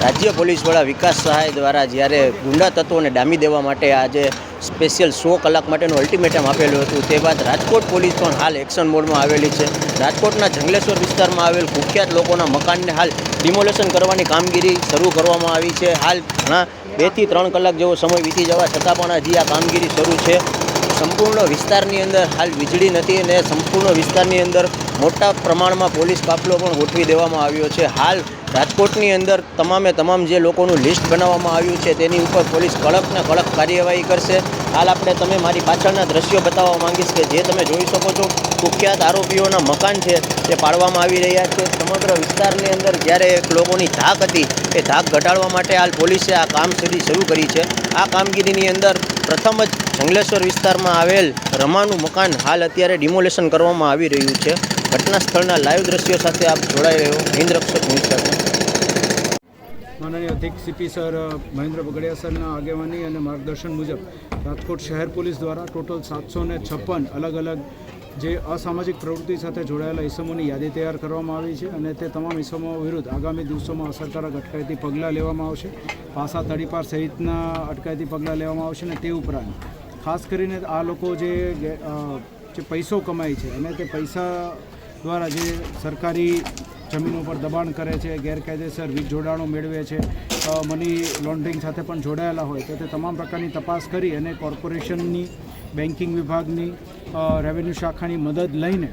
રાજ્ય પોલીસ વડા વિકાસ સહાય દ્વારા જ્યારે ગુંડા તત્વોને ડામી દેવા માટે આજે સ્પેશિયલ સો કલાક માટેનું અલ્ટિમેટમ આપેલું હતું, તે બાદ રાજકોટ પોલીસ પણ હાલ એક્શન મોડમાં આવેલી છે. રાજકોટના જંગલેશ્વર વિસ્તારમાં આવેલ કુખ્યાત લોકોના મકાનને હાલ ડિમોલેશન કરવાની કામગીરી શરૂ કરવામાં આવી છે. હાલ ઘણા બેથી ત્રણ કલાક જેવો સમય વીતી જવા છતાં પણ હજી આ કામગીરી શરૂ છે. સંપૂર્ણ વિસ્તારની અંદર હાલ વીજળી નથી અને સંપૂર્ણ વિસ્તારની અંદર મોટા પ્રમાણમાં પોલીસ કાફલો પણ ગોઠવી દેવામાં આવ્યો છે. હાલ રાજકોટની અંદર તમામે તમામ જે લોકોનું લિસ્ટ બનાવવામાં આવ્યું છે, તેની ઉપર પોલીસ કડક ને કડક કાર્યવાહી કરશે. હાલ આપણે તમે મારી પાછળના દ્રશ્યો બતાવવા માંગીશ કે જે તમે જોઈ શકો છો, કુખ્યાત આરોપીઓના મકાન છે, તે પાડવામાં આવી રહ્યા છે. સમગ્ર વિસ્તારની અંદર જ્યારે એક લોકોની ધાક હતી, એ ધાક ઘટાડવા માટે હાલ પોલીસે આ કામગીરી શરૂ કરી છે. આ કામગીરીની અંદર પ્રથમ જ જંગલેશ્વર વિસ્તારમાં આવેલ રમાનું મકાન હાલ અત્યારે ડિમોલેશન કરવામાં આવી રહ્યું છે. ઘટના સ્થળના લાઈવ દ્રશ્યો સાથે આપ જોડાઈ રહ્યો. હિન્દ રક્ષક ન્યૂઝ માનનીય અધિક સીપી સર મહેન્દ્ર બગડિયા સરના આગેવાની અને માર્ગદર્શન મુજબ રાજકોટ શહેર પોલીસ દ્વારા ટોટલ સાતસો ને છપ્પન અલગ અલગ જે અસામાજિક પ્રવૃત્તિ સાથે જોડાયેલા ઇસમોની યાદી તૈયાર કરવામાં આવી છે અને તે તમામ ઇસમો વિરુદ્ધ આગામી દિવસોમાં અસરકારક અટકાયતી પગલાં લેવામાં આવશે. પાસા તડીપાર સહિતના અટકાયતી પગલાં લેવામાં આવશે અને તે ઉપરાંત ખાસ કરીને આ લોકો જે પૈસો કમાય છે અને તે પૈસા દ્વારા જે સરકારી જમીનો પર દબાણ કરે છે, ગેરકાયદેસર વીજ જોડાણો મેળવે છે. મની લોન્ડરિંગ સાથે પણ જોડાયેલા હોય તો તે તમામ પ્રકારની તપાસ કરી અને કોર્પોરેશનની, બેન્કિંગ વિભાગની રેવન્યુ શાખાની મદદ લઈને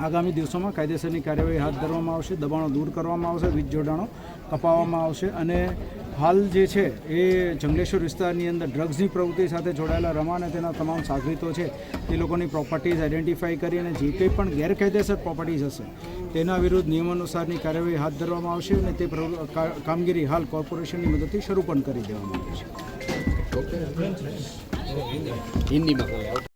આગામી દિવસોમાં કાયદેસરની કાર્યવાહી હાથ ધરવામાં આવશે, દબાણો દૂર કરવામાં આવશે, વીજ જોડાણો કપાવવામાં આવશે અને હાલ જે છે એ જંગલેશ્વર વિસ્તારની અંદર ડ્રગ્સની પ્રવૃત્તિ સાથે જોડાયેલા રમા અને તેના તમામ સાગરીતો છે, તે લોકોની પ્રોપર્ટીઝ આઈડેન્ટિફાઈ કરી અને જે કંઈ પણ ગેરકાયદેસર પ્રોપર્ટીઝ હશે તેના વિરુદ્ધ નિયમાનુસારની કાર્યવાહી હાથ ધરવામાં આવશે અને તે કામગીરી હાલ કોર્પોરેશનની મદદથી શરૂ પણ કરી દેવામાં આવી છે.